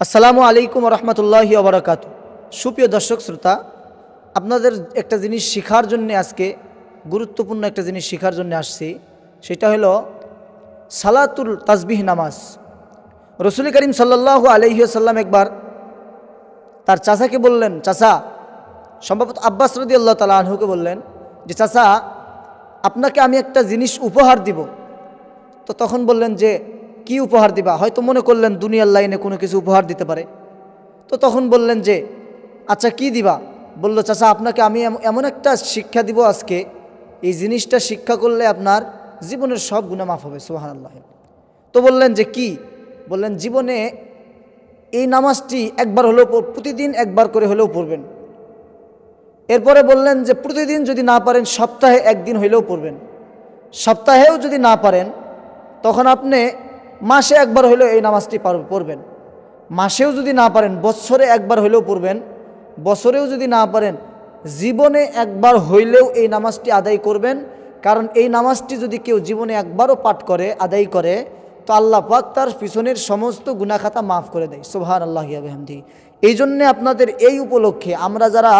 আসসালামু আলাইকুম রহমতুল্লাহি ওবরাকাত সুপ্রিয় দর্শক, শ্রোতা, আপনাদের একটা জিনিস শেখার জন্য আজকে, গুরুত্বপূর্ণ একটা জিনিস শেখার জন্য আসছি। সেটা হলো সালাতুল তাসবিহ নামাজ। রসুল করিম সাল্লাহ আলহিসাল্লাম একবার তার চাচাকে বললেন, চাচা, সম্ভবত আব্বাস রদি আল্লাহ তালা আনহুকে বললেন যে, চাচা, আপনাকে আমি একটা জিনিস উপহার দিব। তো তখন বললেন যে কি উপহার দিবা? হয়তো মনে করলেন দুনিয়ার লাইনে কোনো কিছু উপহার দিতে পারে। তো তখন বললেন যে আচ্ছা কি দিবা? বলল, চাচা, আপনাকে আমি এম- এমন একটা শিক্ষা দিব আজকে। এই জিনিসটা শিক্ষা করলে আপনার জীবনের সব গুণা মাফ হবে সোহান আল্লাহ তো বললেন যে, কি? বললেন, জীবনে এই নামাজটি একবার হলেও প্রতিদিন একবার করে হলেও পড়বেন। এরপরে বললেন যে, প্রতিদিন যদি না পারেন, সপ্তাহে একদিন হইলেও পড়বেন। সপ্তাহেও যদি না পারেন, তখন আপনি মাসে একবার হলেও এই নামাজটি পড়বেন। মাসেও যদি না পারেন, বছরে একবার হলেও পড়বেন। বছরেও যদি না পারেন, জীবনে একবার হইলেও এই নামাজটি আদায় করবেন। কারণ এই নামাজটি যদি কেউ জীবনে একবারও পাঠ করে, আদায় করে, তো আল্লাহ পাক তার পিছনের সমস্ত গুনাখাতা মাফ করে দেয়। সোহান আল্লাহ আবহামদি এই জন্যে আপনাদের এই উপলক্ষে আমরা যারা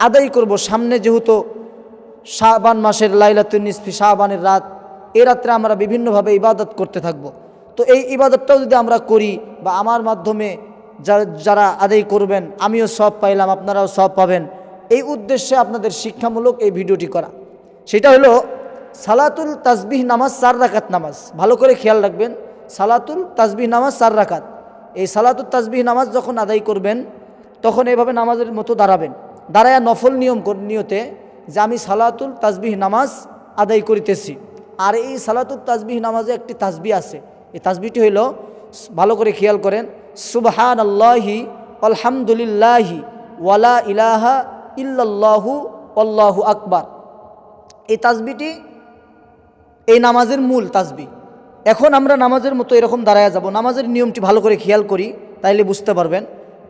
আদায় করব, সামনে যেহেতু শাহবান মাসের লাইলাতুন নিসফি শাহবানের রাত এই রাত্রে আমরা বিভিন্নভাবে ইবাদত করতে থাকব। তো এই ইবাদতটাও যদি আমরা করি বা আমার মাধ্যমে যারা আদায় করবেন, আমিও সব পাইলাম, আপনারাও সব পাবেন, এই উদ্দেশ্যে আপনাদের শিক্ষামূলক এই ভিডিওটি করা। সেটা হলো সালাতুল তাসবিহ নামাজ চার রাকাত নামাজ। ভালো করে খেয়াল রাখবেন, সালাতুল তাসবিহ নামাজ চার রাকাত। এই সালাতুল তাসবিহ নামাজ যখন আদায় করবেন, তখন এভাবে নামাজের মতো দাঁড়াবেন। দাঁড়ায়া নফল নিয়ম নিয়তে যে আমি সালাতুল তাসবিহ নামাজ আদায় করিতেছি। আর এই সালাতুল তাসবিহ নামাজে একটি তাজবি আছে এই তাসবিহটি হইল, ভালো করে খেয়াল করেন সুবহান আল্লাহি আলহামদুলিল্লাহি ওয়ালা ইলাহা ইল্লাল্লাহু আল্লাহু আকবার। এই তাসবিটি এই নামাজের মূল তাসবি এখন আমরা নামাজের মতো এরকম দাঁড়ায় যাব, নামাজের নিয়মটি ভালো করে খেয়াল করি, তাইলে বুঝতে পারবেন।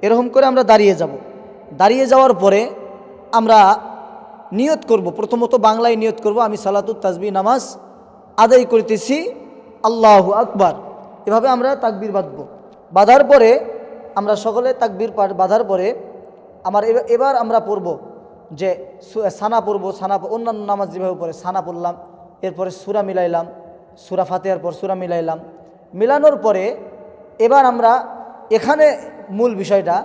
এরকম করে আমরা দাঁড়িয়ে যাব। দাঁড়িয়ে যাওয়ার পরে আমরা নিয়ত করব, প্রথমত বাংলায় নিয়ত করব, আমি সালাতুত তাজবি নামাজ আদায় করিতেছি। আল্লাহ আকবার। এভাবে আমরা তাকবির বাঁধব। বাঁধার পরে আমরা সকলে তাকবির পাঠ বাঁধার পরে আমার এবার- আমরা পড়ব যে সানা পড়ব, সানা অন্যান্য নামাজ যেভাবে পড়ে, সানা পড়লাম, এরপরে সুরা মিলাইলাম, সুরা ফাতেহার পর সুরা মিলাইলাম। মিলানোর পরে এবার আমরা এখানে মূল বিষয়টা,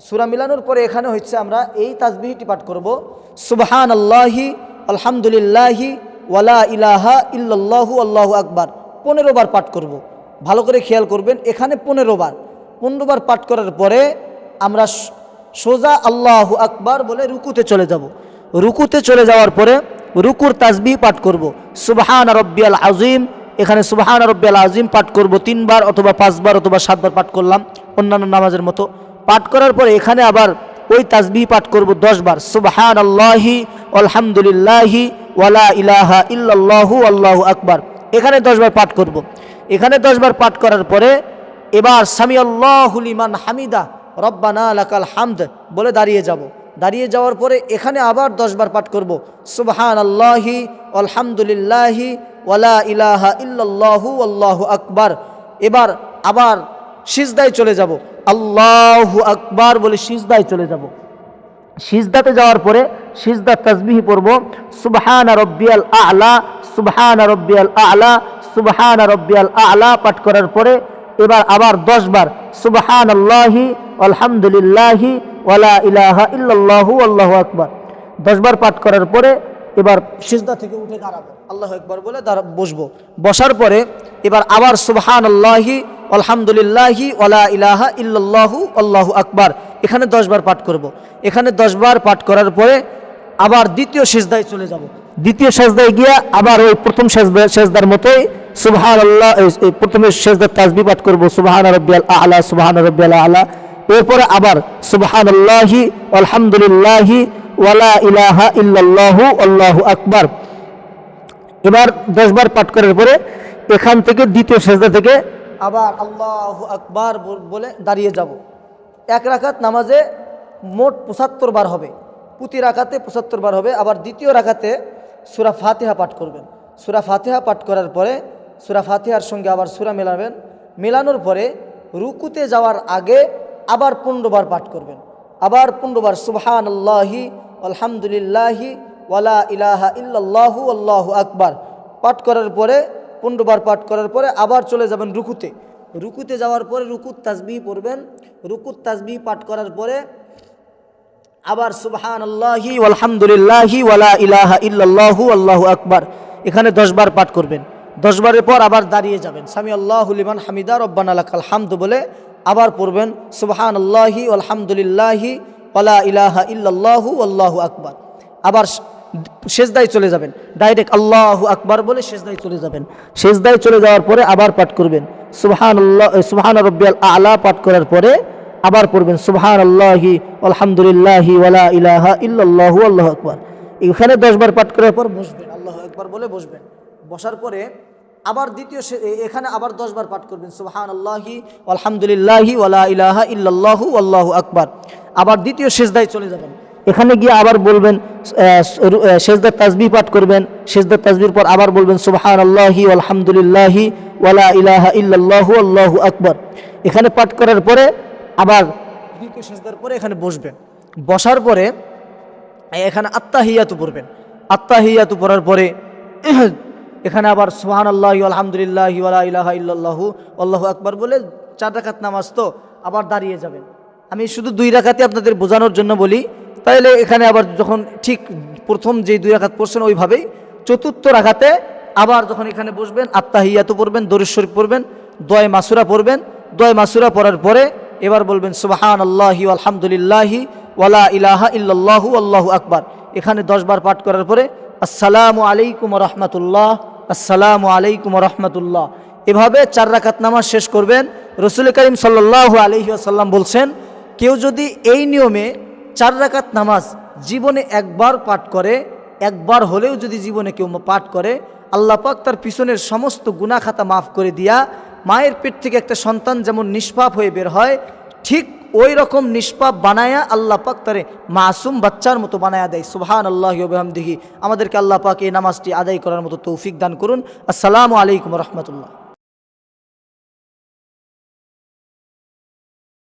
সুরা মিলানোর পরে এখানে হচ্ছে আমরা এই তাজবিহিটি পাঠ করব। সুবহান আল্লাহি আলহামদুলিল্লাহি ওয়ালা ইলাহা ইল্লাল্লাহু আল্লাহু আকবার। পনেরো বার পাঠ করব। ভালো করে খেয়াল করবেন, এখানে পনেরো বার। পনেরো বার পাঠ করার পরে আমরা সোজা আল্লাহু আকবার বলে রুকুতে চলে যাব। রুকুতে চলে যাওয়ার পরে রুকুর তাজবি পাঠ করব। সুবহান রব্বিয়াল আজিম এখানে সুবহান রব্বিয়াল আজিম পাঠ করব তিনবার অথবা পাঁচবার অথবা সাতবার পাঠ করলাম অন্যান্য নামাজের মতো। পাঠ করার পরে এখানে আবার ওই তাজবি পাঠ করব দশবার। সুবহান আল্লাহি আলহামদুলিল্লাহি ওয়ালা ইলাহা ইল্লাল্লাহু আল্লাহু আকবার। এখানে দশবার পাঠ করব। এখানে দশবার পাঠ করার পরে এবার সামি আল্লাহুলিমান হামিদা, রব্বানা লাকাল হামদ বলে দাঁড়িয়ে যাব। দাঁড়িয়ে যাওয়ার পরে এখানে আবার দশবার পাঠ করব। সুবহান আল্লাহি আলহামদুলিল্লাহি ওয়ালা ইলাহা ইল্লাল্লাহু আল্লাহু আকবার। এবার আবার সিজদায় চলে যাব। আল্লাহু আকবার বলে সিজদায় চলে যাব। সিজদাতে যাওয়ার পরে সিজদা তাজবিহি পড়ব, সুবহান রব্বিয়াল আলা, সুবহান রব্বিয়াল আলা, সুবহান রব্বিয়াল আলা পাঠ করার পরে এবার আবার দশ বার সুবহান আল্লাহি আলহামদুলিল্লাহি ওয়ালা ইলাহা ইল্লাল্লাহু, আল্লাহু আকবার। দশবার পাঠ করার পরে এবার সিজদা থেকে উঠে দাঁড়াবো। আল্লাহ একবার বলে দাঁড়া, বসবো। বসার পরে এবার আবার সুবহান আল্লাহি আলহামদুলিল্লাহি ওয়ালা ইলাহা ইল্লাল্লাহু, আল্লাহু আকবার। এখানে দশবার পাঠ করব। এখানে দশবার পাঠ করার পরে আবার দ্বিতীয় সেজদায় চলে যাব। দ্বিতীয় সেজদায় গিয়া আবার ওই প্রথম সেজদা, সেজদার মতোই সুবহান আল্লাহ প্রথমে সেজদার তাজবি পাঠ করব, সুবহান রব্বিয়াল আলা, সুবহান রব্বিয়াল আলা। এরপরে আবার সুবহান আল্লাহি আলহামদুলিল্লাহি ওয়ালা ইলাহা ইল্লাল্লাহু, আল্লাহু আকবার। এবার দশবার পাঠ করার পরে এখান থেকে দ্বিতীয় সেজদা থেকে আবার আল্লাহ আকবার বলে দাঁড়িয়ে যাব। এক রাখাত নামাজে মোট পঁচাত্তর বার হবে। প্রতি রাখাতে পঁচাত্তর বার হবে। আবার দ্বিতীয় রাকাতে সুরা ফাতিহা পাঠ করবেন। সুরা ফাতিহা পাঠ করার পরে, সুরা ফাতিহার সঙ্গে আবার সুরা মেলাবেন। মেলানোর পরে রুকুতে যাওয়ার আগে আবার পনেরোবার পাঠ করবেন। আবার পনেরোবার সুবহান আল্লাহি আলহামদুলিল্লাহি, ওয়ালা ইলাহা ইল্লাল্লাহু, আল্লাহু আকবার পাঠ করার পরে পনেরোবার পাঠ করার পরে আবার চলে যাবেন রুকুতে। রুকুতে যাওয়ার পরে রুকুত তাজবি পড়বেন। রুকুত তাজবি পাঠ করার পরে আবার সুবহান আল্লাহি আলহামদুলিল্লাহি ওয়ালা ইলাহা ইল্লাল্লাহু আল্লাহু আকবার। এখানে দশবার পাঠ করবেন। দশবারের পর আবার দাঁড়িয়ে যাবেন। স্বামী আল্লাহ লিমান হামিদা, রব্বান আলাকাল হামদ বলে আবার পড়বেন সুবহান আল্লাহি আলহামদুলিল্লাহি ওয়ালা ইলাহা ইল্লাল্লাহু আল্লাহু আকবার। আবার শেষদায় চলে যাবেন। ডাইরেক্ট আল্লাহু আকবার বলে শেষদায় চলে যাবেন। শেষদায় চলে যাওয়ার পরে আবার পাঠ করবেন। সুবহান আল্লাহ সুবহান রব্বিয়াল আলা পাঠ করার পরে আবার পড়বেন সুবহান আল্লাহি আলহামদুলিল্লাহি ওয়ালা ইলাহা ইল্লাল্লাহু আল্লাহ আকবার। এখানে দশবার পাঠ করার পর বসবেন, আল্লাহ একবার বলে বসবেন। বসার পরে আবার দ্বিতীয় এখানে আবার দশবার পাঠ করবেন সুবহান আল্লাহি আলহামদুলিল্লাহি ওয়ালা ইলাহা ইল্লাল্লাহু আল্লাহু আকবার। আবার দ্বিতীয় শেষদায় চলে যাবেন। এখানে গিয়ে আবার বলবেন শেষদার তাজবি পাঠ করবেন শেষদার তাজবির পর আবার বলবেন সুবহান আল্লাহি আলহামদুলিল্লাহি ওয়ালা ইলাহা ইল্লাল্লাহু আল্লাহু আকবর। এখানে পাঠ করার পরে আবার শেষদার পরে এখানে বসবেন। বসার পরে এখানে আত্মাহিয়াতু পড়বেন। আত্মাহিয়াতু পড়ার পরে এখানে আবার সুহান আল্লাহ আলহামদুলিল্লাহ ওয়ালা ইলাহা ইল্লাল্লাহু আল্লাহু আকবার বলে চার রাকাত নামাজ তো আবার দাঁড়িয়ে যাবেন। আমি শুধু দুই রাকাতে আপনাদের বোঝানোর জন্য বলি তাহলে এখানে আবার যখন ঠিক প্রথম যে দুই রাকাত পড়ছেন ওইভাবেই চতুর্থ রাখাতে আবার যখন এখানে বসবেন আত্মাহিয়াতু পড়বেন, দরুদ শরীফ পড়বেন, দয় মাসুরা পড়বেন, দয় মাসুরা পড়ার পরে এবার বলবেন সুবাহান আল্লাহি আলহামদুলিল্লাহি ওয়ালা ইলাহা ইল্লাল্লাহু, আল্লাহু আকবার। এখানে দশবার পাঠ করার পরে, আসসালামু আলাইকুম রহমতুল্লাহ, আসসালামু আলাইকুম রহমতুল্লাহ। এভাবে চার রাকাত নামাজ শেষ করবেন। রসুল করিম সাল্লাহ আলহি আসাল্লাম বলছেন, কেউ যদি এই নিয়মে চার রাকাত নামাজ জীবনে একবার পাঠ করে, একবার হলেও যদি জীবনে কেউ পাঠ করে, আল্লাহ পাক তার পিছনের সমস্ত গুনাহ খাতা মাফ করে দিয়া মায়ের পেট থেকে একটা সন্তান যেমন নিষ্পাপ হয়ে বের হয়, ঠিক ওই রকম নিষ্পাপ বানায়া আল্লাহ পাক তারে মাসুম বাচ্চার মতো বানায়া দেয়। সুবহান আল্লাহ দেখি আমাদেরকে আল্লাহ পাক এই নামাজটি আদায় করার মতো তৌফিক দান করুন। আসসালামু আলাইকুম রহমতুল্লাহ।